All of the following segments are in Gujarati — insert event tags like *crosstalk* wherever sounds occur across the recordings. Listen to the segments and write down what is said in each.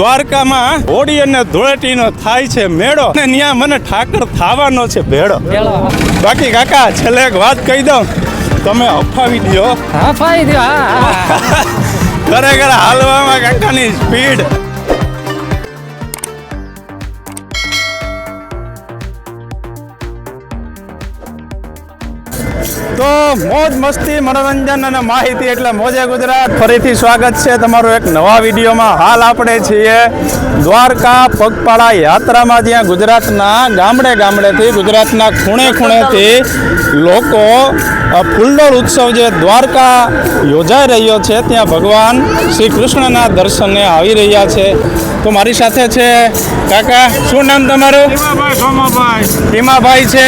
દ્વારકામાં હોળી અને ધૂળેટીનો થાય છે મેળો. અને ત્યાં મને ઠાકર થાવાનો છે ભેળો. બાકી કાકા છેલ્લે એક વાત કહી દઉં. તમે અફાવી દો હા દો *laughs* ખરેખર હાલવામાં કાકાની સ્પીડ મોજ મસ્તી મનોરંજન અને માહિતી એટલે મોજે ગુજરાત. ફરીથી સ્વાગત છે તમારું એક નવા વિડીયોમાં. હાલ આપણે છીએ દ્વારકા પગપાળા યાત્રામાં જ્યાં ગુજરાતના ગામડે ગામડેથી ગુજરાતના ખૂણે ખૂણેથી લોકો ફૂલડોળ ઉત્સવ જે દ્વારકા યોજાઈ રહ્યો છે ત્યાં ભગવાન શ્રી કૃષ્ણના દર્શને આવી રહ્યા છે. તો મારી સાથે છે કાકા શું નામ તમારું? ભીમાભાઈ છે.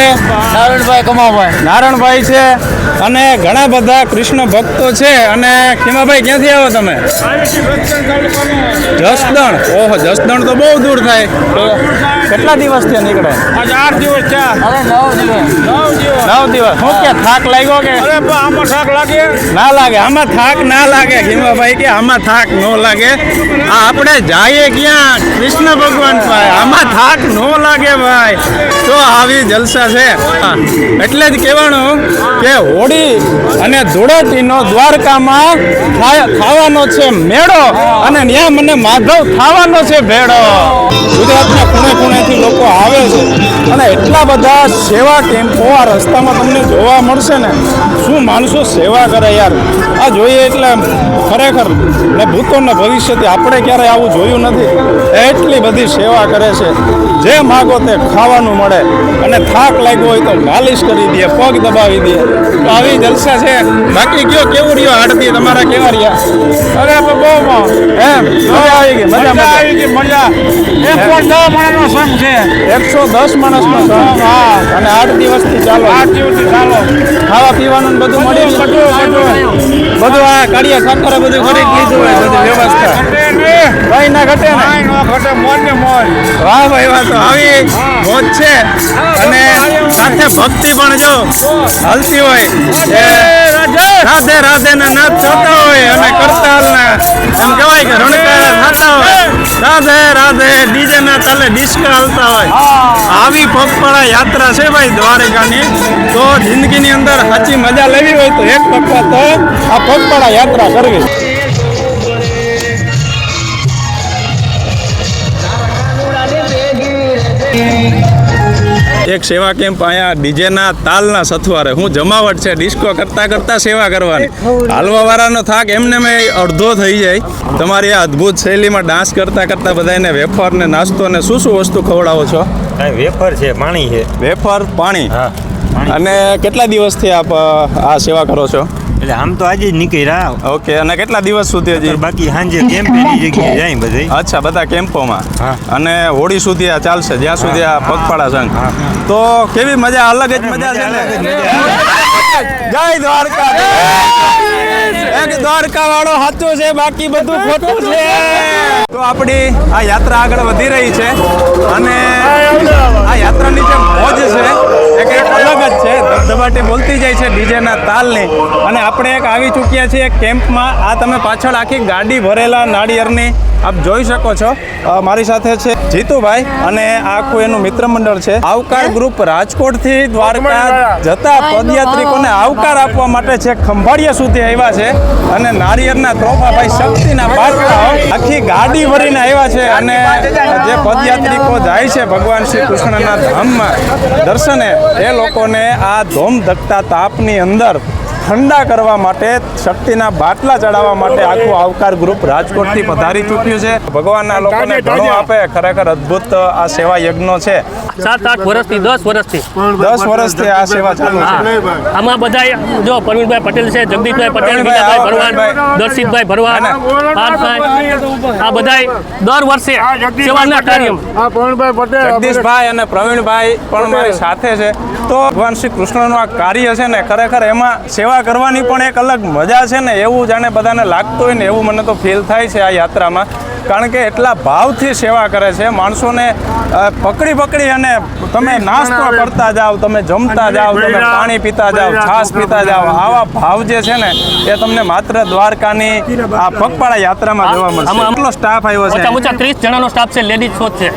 નારાયણભાઈ કમાભાઈ. નારણભાઈ છે. અને ઘણા બધા કૃષ્ણ ભક્તો છે. અને ખીમાભાઈ ક્યાંથી આવો તમે? જસદણ. ઓહો જસદણ તો બહુ દૂર થાય. કેટલા દિવસ ત્યાં નીકળે? આઠ દિવસ થયા અરે નવ દિવસ. નવ દિવસ. શું કે થાક લાગ્યો કે? અરે આમાં થાક લાગે. ના લાગે. આમાં થાક ના લાગે ખીમાભાઈ કે. આમાં થાક ન લાગે. આ આપણે જઈએ ક્યાં? કૃષ્ણ ભગવાન પાસે. આમાં થાક ન લાગે ભાઈ. તો આવી જલસા છે. એટલે જ કહેવાનું કે હોળી અને ધૂળેટીનો દ્વારકામાં ખાવાનો છે મેળો અને ત્યાં મને માધવ ખાવાનો છે ભેડો ગુજરાતના ખૂણે ખૂણેથી લોકો આવે છે અને એટલા બધા સેવા ટેમ્પો આ રસ્તામાં તમને જોવા મળશે ને. શું માણસો સેવા કરે યાર? આ જોઈએ એટલે ખરેખર ને ભૂતોના ભવિષ્યથી આપણે ક્યારેય આવું જોયું નથી. એટલી બધી સેવા કરે છે. જે માગો તે ખાવાનું મળે. અને થાક લાગ્યો હોય તો માલિશ કરી દે, પગ દબાવી દે. તો આવી જલસા છે. બાકી કયો કેવું રહ્યો આડતી તમારા કેવા રહ્યા? અરે બહુ એમ મજા આવી ગઈ મજા મજા મજા આવી ગઈ મજા એક પણ દસ માણસનો સંઘ છે. એકસો દસ માણસનો સંઘ. હા અને આઠ દિવસથી ચાલો. આઠ દિવસથી ચાલો. ખાવા પીવાનું બધું મળી બધું બધું. બધું આ કાળિયા સરકારે બધું કરી દીધું હોય બધી વ્યવસ્થા. કઈ ના. ઘટે ને? ઘટે મોજ ને મોજ. વાહ ભાઈ વાહ તો આવી મોજ છે. અને સાથે ભક્તિ પણ જો હલતી હોય. રાધે રાધે ના નાથ થતા હોય અને કરતાલ ના એમ કહેવાય કે રણકારા થતા હોય રાધે રાધે ડીજે ના તાલે ડિસ્કો હાલતા હોય આવી પગપાળા યાત્રા છે ભાઈ દ્વારકાની તો જિંદગીની અંદર સાચી મજા લેવી હોય તો એક પગપા તો આ પગપાળા યાત્રા કરવી એક સેવા કેમ્પ અહીંયા ડીજેના તાલના સથવારે. હું જમાવટ છે ડિસ્કો કરતા કરતા સેવા કરવાની. હાલવા વાળાનો થાક એમને મેં અડધો થઈ જાય. તમારી આ અદ્ભુત શૈલીમાં ડાન્સ કરતા કરતા બધાને વેફર ને નાસ્તો ને શું શું વસ્તુ ખવડાવો છો? કાંઈ વેફર છે પાણી છે. વેફર પાણી? હા. અને કેટલા દિવસથી આપ આ સેવા કરો છો? એટલે આમ તો આજે જ નીકળ્યા ઓકે અને કેટલા દિવસ સુધી હજી? બાકી સાંજે કેમ્પેની જગ્યાએ જાય બધે. અચ્છા બધા કેમ્પોમાં? અને હોળી સુધી આ ચાલશે જ્યાં સુધી આ પગપાળા સંઘ. તો કેવી મજા અલગ જ મજા છે ને? જય દ્વારકા. એક દ્વારકા. વાળો સાચો છે બાકી બધું ખોટું છે. તો આપણી આ યાત્રા આગળ વધી રહી છે. અને આ યાત્રાની જે ધબધબાટી બોલતી જાય છે ડીજેના તાલની. અને આપણે એક આવી ચૂક્યા છીએ કેમ્પમાં. આ તમે પાછળ આખી ગાડી ભરેલા નાળિયેરની આપ જોઈ શકો છો. મારી સાથે છે જીતુભાઈ અને આ આખું એનું મિત્ર મંડળ છે. આવકાર ગ્રુપ રાજકોટથી દ્વારકા જતા પદયાત્રિકોને આવકાર આપવા માટે છે ખંભાળિયા સુધી આવ્યા છે. અને નારિયેળના ત્રોફા ભાઈ શક્તિના બાટલાઓ આખી ગાડી ભરીને આવ્યા છે અને જે પદયાત્રિકો જાય છે ભગવાન શ્રી કૃષ્ણના ધામમાં દર્શને, એ લોકોને આ ધોમ ધકતા તાપની અંદર ઠંડા કરવા માટે શક્તિના બાટલા ચડાવવા માટે આખું આવકાર ગ્રુપ રાજકોટથી પધારી ચૂક્યું છે. ભગવાનના લોકોને ઘણો આપે ખરેખર અદ્ભુત આ સેવા યજ્ઞો છે. સાત આઠ વર્ષથી દસ વર્ષથી. દસ વર્ષથી આ સેવા ચાલુ છે. આમાં બધા જો પરવીનભાઈ પટેલ છે જગદીશભાઈ પટેલ ભરવાડ દર્શિતભાઈ ભરવાડ આ બધા દર વર્ષે સેવાના કાર્ય. આ પ્રવીણભાઈ પટેલ જગદીશભાઈ અને પ્રવીણભાઈ પણ મારી સાથે છે. તો ભગવાન શ્રી કૃષ્ણનું આ કાર્ય છે ને ખરેખર એમાં સેવા સેવા કરવાની પણ એક અલગ મજા છે ને એવું જાણે બધાને લાગતું હોય ને એવું મને તો ફીલ થાય છે આ યાત્રામાં. કારણ કે એટલા ભાવથી સેવા કરે છે. માણસોને પકડી પકડી અને તમે નાસ્તો કરતા જાઓ તમે જમતા જાઓ તમે પાણી પીતા જાઓ છાશ પીતા જાઓ. આવા ભાવ જે છે ને એ તમને માત્ર દ્વારકાની આ પગપાળા યાત્રામાં જોવા મળશે. આમાં- કેટલો સ્ટાફ આવ્યો છે? ત્રીસ જણાનો સ્ટાફ છે લેડીઝ છે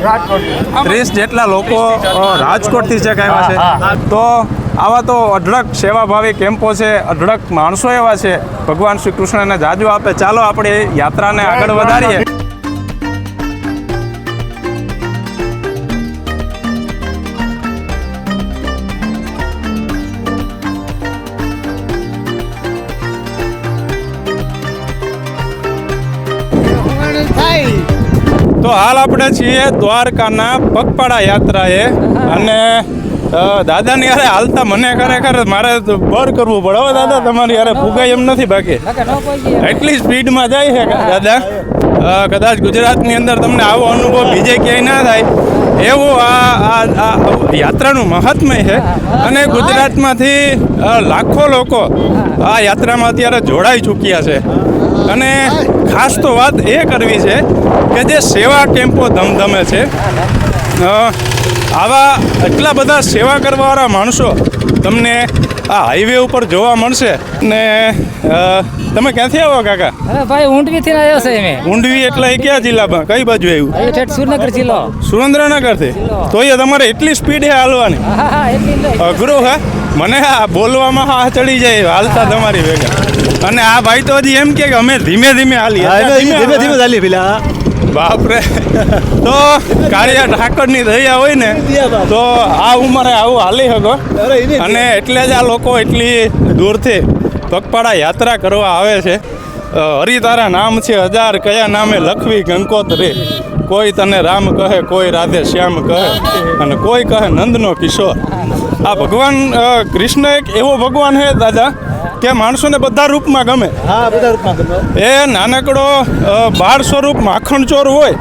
ત્રીસ જેટલા લોકો રાજકોટથી ચેક હા, આવ્યા છે? તો આવા તો અઢળક સેવાભાવી કેમ્પો છે અઢળક માણસો એવા છે. ભગવાન શ્રી કૃષ્ણને જાજુ આપે. ચાલો આપણે યાત્રાને આગળ વધારીએ. તો હાલ આપણે છીએ દ્વારકાના પગપાળા યાત્રાએ. અને દાદાની યારે હાલતા મને ખરેખર મારે બર કરવું પડે. હો દાદા તમારી યારે ફુગાઈ એમ નથી બાકી. એટલી સ્પીડમાં જાય છે દાદા. કદાચ ગુજરાતની અંદર તમને આવો અનુભવ બીજે ક્યાંય ના થાય. એવું આ આ યાત્રાનું મહાત્મય છે. અને ગુજરાતમાંથી લાખો લોકો આ યાત્રામાં અત્યારે જોડાઈ ચૂક્યા છે. અને ખાસ તો વાત એ કરવી છે કે જે સેવા કેમ્પો ધમધમે છે. આવા એટલા બધા સેવા કરવાવાળા માણસો તમને આ હાઈવે ઉપર જોવા મળશે ને તમે ક્યાંથી આવો કાકા? અરે ભાઈ ઊંડવી થી આવ્યો છે મેં ઊંડવી એટલે એ ક્યાં જિલ્લામાં કઈ બાજુ આવ્યું? અહીં ઠેઠ સુરેન્દ્રનગર જિલ્લો. સુરેન્દ્રનગરથી? તો એ તમારે એટલી સ્પીડ હે હાલવાની. અઘરો હા? મને આ બોલવામાં હા ચડી જાય હાલતા તમારી ભેગા. અને આ ભાઈ તો હજી એમ કે કે અમે ધીમે ધીમે હાલી ધીમે ધીમે ચાલી પેલા. બાપરે. તો કાળિયા ઠાકરની દયા હોય ને તો આ ઉંમરે આવું હાલી શકો અને એટલે જ આ લોકો એટલી દૂરથી પગપાળા યાત્રા કરવા આવે છે. હરિતારા નામ છે હજાર કયા નામે લખવી કંકોત્રી કોઈ તને રામ કહે કોઈ રાધે શ્યામ કહે અને કોઈ કહે નંદનો કિશોર. આ ભગવાન કૃષ્ણ એક એવો ભગવાન છે દાદા કે માણસોને બધા રૂપમાં ગમે. હા બધા રૂપમાં ગમે. એ નાનકડો બાળ સ્વરૂપ માખણ ચોર હોય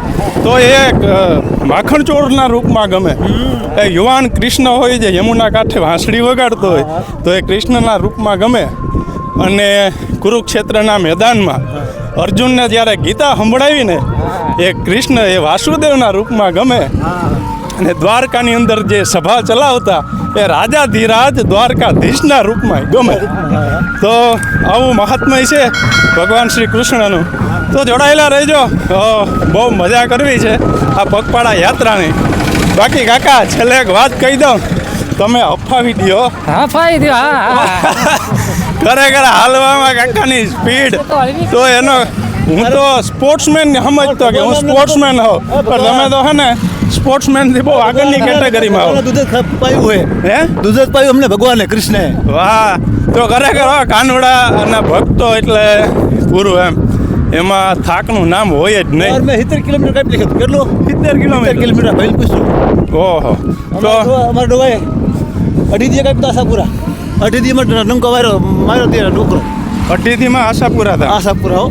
તો એ માખણચોરના માખણ ચોરના રૂપમાં ગમે. એ યુવાન કૃષ્ણ હોય જે યમુના કાંઠે વાંસળી વગાડતો હોય તો એ કૃષ્ણના રૂપમાં ગમે. અને કુરુક્ષેત્રના મેદાનમાં અર્જુનને જ્યારે ગીતા સંભળાવીને એ કૃષ્ણ એ વાસુદેવના રૂપમાં ગમે. અને દ્વારકાની અંદર જે સભા ચલાવતા એ રાજા ધીરાજ દ્વારકાધીશના રૂપમાં ગમે. તો આવું મહાત્મય છે ભગવાન શ્રી કૃષ્ણનું. તો જોડાયેલા રહેજો. બહુ મજા કરવી છે આ પગપાળા યાત્રાની. બાકી કાકા છેલ્લે એક વાત કહી દઉં. તમે અફાવી દો અફાવી દો દ્યો હા હા ખરેખર હાલવામાં કાકાની સ્પીડ. તો એનો હું તો સ્પોર્ટ્સમેન સમજતો કે હું સ્પોર્ટ્સમેન હોઉં. પણ તમે તો હે ને સ્પોર્ટ્સમેનથી બહુ આગળની કેટેગરીમાં આવો. દૂધ પાયું હોય. હે? દૂધ પાયું અમને ભગવાને કૃષ્ણે. વાહ. તો ખરેખર કાનવડા અને ભક્તો એટલે પૂરું એમ. એમાં થાકનું નામ હોય જ નહીં. મેં સિત્તેર કિલોમીટર કાપી લખ્યું કેટલું? સિત્તેર કિલોમીટર. કિલોમીટર ભાઈ પૂછ્યું ઓહો. તો અમારા ડોવાય અઢી દી કાપી આશાપુરા. અઢી દી માં નમકો માર્યો માર્યો તે ડોકરો અઢીથીમાં આશાપુરા હતા. આશાપુરા હો.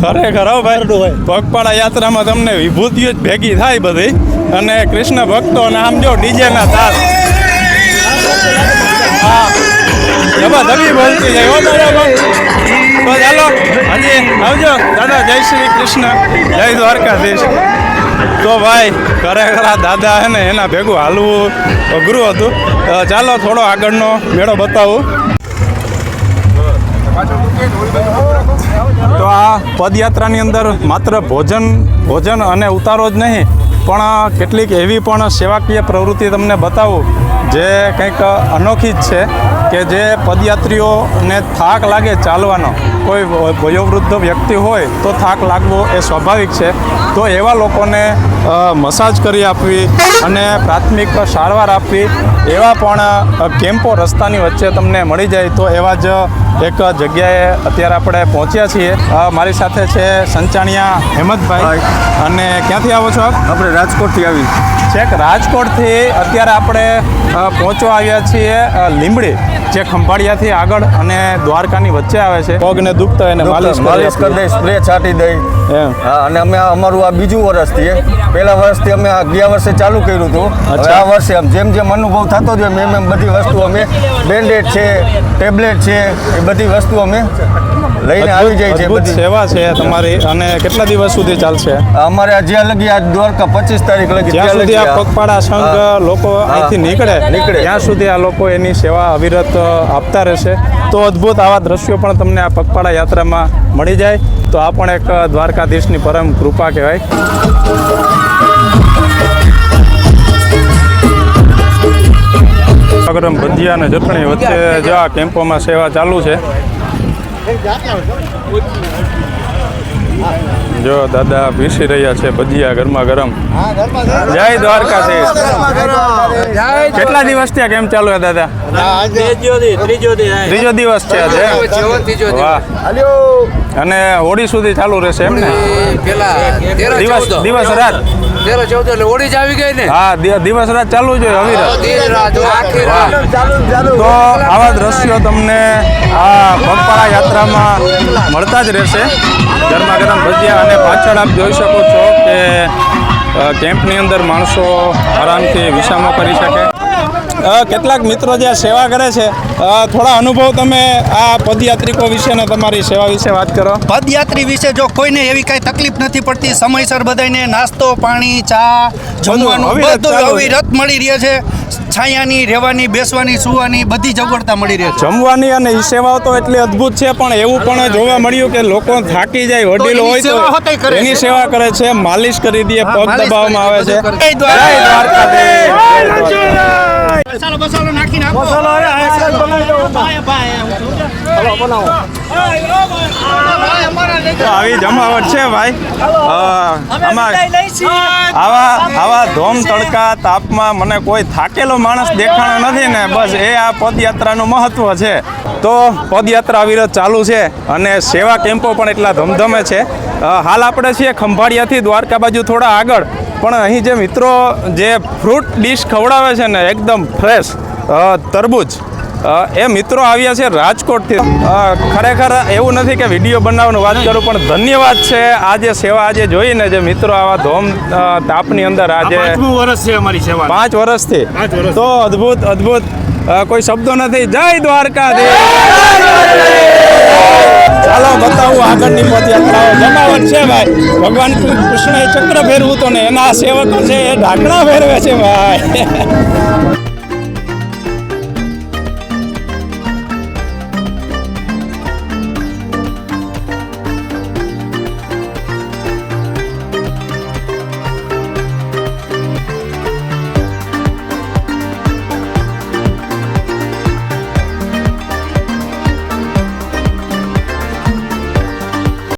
ખરેખર હો ભાઈ. પગપાળા યાત્રામાં તમને વિભૂતિઓ જ ભેગી થાય બધી. અને કૃષ્ણ ભક્તો અને આમ જો ડીજેના તાર. હા. ધબી બોલતી જાય હો બરાબર તો ચાલો હજી આવજો. દાદા જય શ્રી કૃષ્ણ. જય દ્વારકાધીશ. તો ભાઈ ખરેખર આ દાદા હે ને એના ભેગું હાલવું અઘરું હતું. ચાલો થોડો આગળનો મેળો બતાવું. તો આ પદયાત્રાની અંદર માત્ર ભોજન ભોજન અને ઉતારો જ નહીં, પણ કેટલીક એવી પણ સેવાકીય પ્રવૃત્તિ તમને બતાવું, જે કંઈક અનોખી જ છે કે જે પદયાત્રીઓને થાક લાગે ચાલવાનો. કોઈ વયોવૃદ્ધ વ્યક્તિ હોય તો થાક લાગવો એ સ્વાભાવિક છે. તો એવા લોકોને મસાજ કરી આપવી અને પ્રાથમિક સારવાર આપવી, એવા પણ કેમ્પો રસ્તાની વચ્ચે તમને મળી જાય તો એવા જ એક જગ્યાએ અત્યારે આપણે પહોંચ્યા છીએ. મારી સાથે છે સંચાણિયા હેમંતભાઈ. અને ક્યાંથી આવો છો આપ? આપણે રાજકોટથી આવી. છેક રાજકોટથી અત્યારે આપણે પહોંચવા આવ્યા છીએ લીમડી લીંબડી જે ખંભાળિયાથી આગળ અને દ્વારકાની વચ્ચે આવે છે. પગને દુખતા હોય એને માલિશ માલિશ કરી દઈ સ્પ્રે છાંટી દઈ. એમ. હા અને અમે અમારું આ બીજું વર્ષ છે પહેલા વર્ષથી અમે આ ગયા વર્ષે ચાલુ કર્યું હતું. હવે આ વર્ષે જેમ જેમ અનુભવ થતો જાય એમ એમ બધી વસ્તુ અમે બેન્ડેડ છે ટેબ્લેટ છે એ બધી વસ્તુ અમે લઈને આવી જાય છે બધી. સેવા છે તમારી. અને કેટલા દિવસ સુધી ચાલશે? અમારે જ્યાં લગી આ દ્વારકા પચીસ તારીખ લગી જ્યાં સુધી લગી આ આ- પગપાળા સંઘ લોકો અહીંથી નીકળે નીકળે. ત્યાં સુધી આ લોકો એની સેવા અવિરત આપતા રહેશે. તો અદ્ભુત આવા દ્રશ્યો પણ તમને આ પગપાળા યાત્રામાં મળી જાય. તો આ પણ એક દ્વારકાધીશની પરમ કૃપા કહેવાય. ગરમ ભજીયા અને ચટણી વચ્ચે જે આ કેમ્પોમાં સેવા ચાલુ છે. જો દાદા પીસી રહ્યા છે ભજીયા ગરમા ગરમ. જય દ્વારકાધીશ. કેટલા દિવસ ત્યાં કેમ ચાલુ છે દાદા? ત્રીજો દિવસ છે આજે? વાહ. અને હોળી સુધી ચાલુ રહેશે એમ ને? દિવસ દિવસ રાત? તેરો ચૌદ એટલે ઓડી જ આવી ગઈ ને? હા દિવસ રાત ચાલુ જ હોય અવિરત રાત આખી રાત તો આવા દ્રશ્યો તમને આ પગપાળા યાત્રામાં મળતા જ રહેશે. ગરમા ગરમ ભજીયા અને પાછળ આપ જોઈ શકો છો કે કેમ્પની અંદર માણસો આરામથી વિસામો કરી શકે. કેટલાક મિત્રો જે સેવા કરે છે થોડા અનુભવ તમે આ પદયાત્રિકો વિશે અને તમારી સેવા વિશે વાત કરો. પદયાત્રી વિશે જો કોઈને એવી કાંઈ તકલીફ નથી પડતી સમયસર બધાને નાસ્તો પાણી ચા જમવાનું બધું અવિરત મળી રહે છે. છાયાની રહેવાની બેસવાની સુવાની બધી સગવડતા મળી રહે છે. જમવાની અને એ સેવાઓ તો એટલી અદ્ભુત છે પણ એવું પણ જોવા મળ્યું કે લોકો થાકી જાય વડીલો હોય તો એની સેવા કરે છે માલિશ કરી દે પગ દબાવવામાં આવે છે. જય જય દ્વારકાધીશ મસાલો બસાલો નાખીને આપો. તો આવી જમાવટ છે ભાઈ. આવા આવા ધોમ તડકા તાપમાં મને કોઈ થાકેલો માણસ દેખાણો નથી ને બસ એ આ પદયાત્રાનું મહત્વ છે. તો પદયાત્રા અવિરત ચાલુ છે અને સેવા કેમ્પો પણ એટલા ધમધમે છે. હાલ આપણે છીએ ખંભાળિયાથી દ્વારકા બાજુ થોડા આગળ. પણ અહીં જે મિત્રો જે ફ્રૂટ ડીશ ખવડાવે છે ને એકદમ ફ્રેશ તરબૂચ. એ મિત્રો આવ્યા છે રાજકોટથી. ખરેખર એવું નથી કે વીડિયો બનાવવાનું વાત કરું પણ ધન્યવાદ છે. આ જે સેવા આજે જોઈને જે મિત્રો આવા ધોમ તાપની અંદર આજે વર્ષ છે અમારી સેવા પાંચ વર્ષથી. તો અદ્ભુત અદ્ભુત કોઈ શબ્દો નથી. જય દ્વારકા ચાલો બતાવું આગળની પદયાત્રાઓ જમાવટ છે ભાઈ. ભગવાન કૃષ્ણએ ચક્ર ફેરવું તો ને એના સેવકો છે એ ઢાંકણા ફેરવે છે ભાઈ.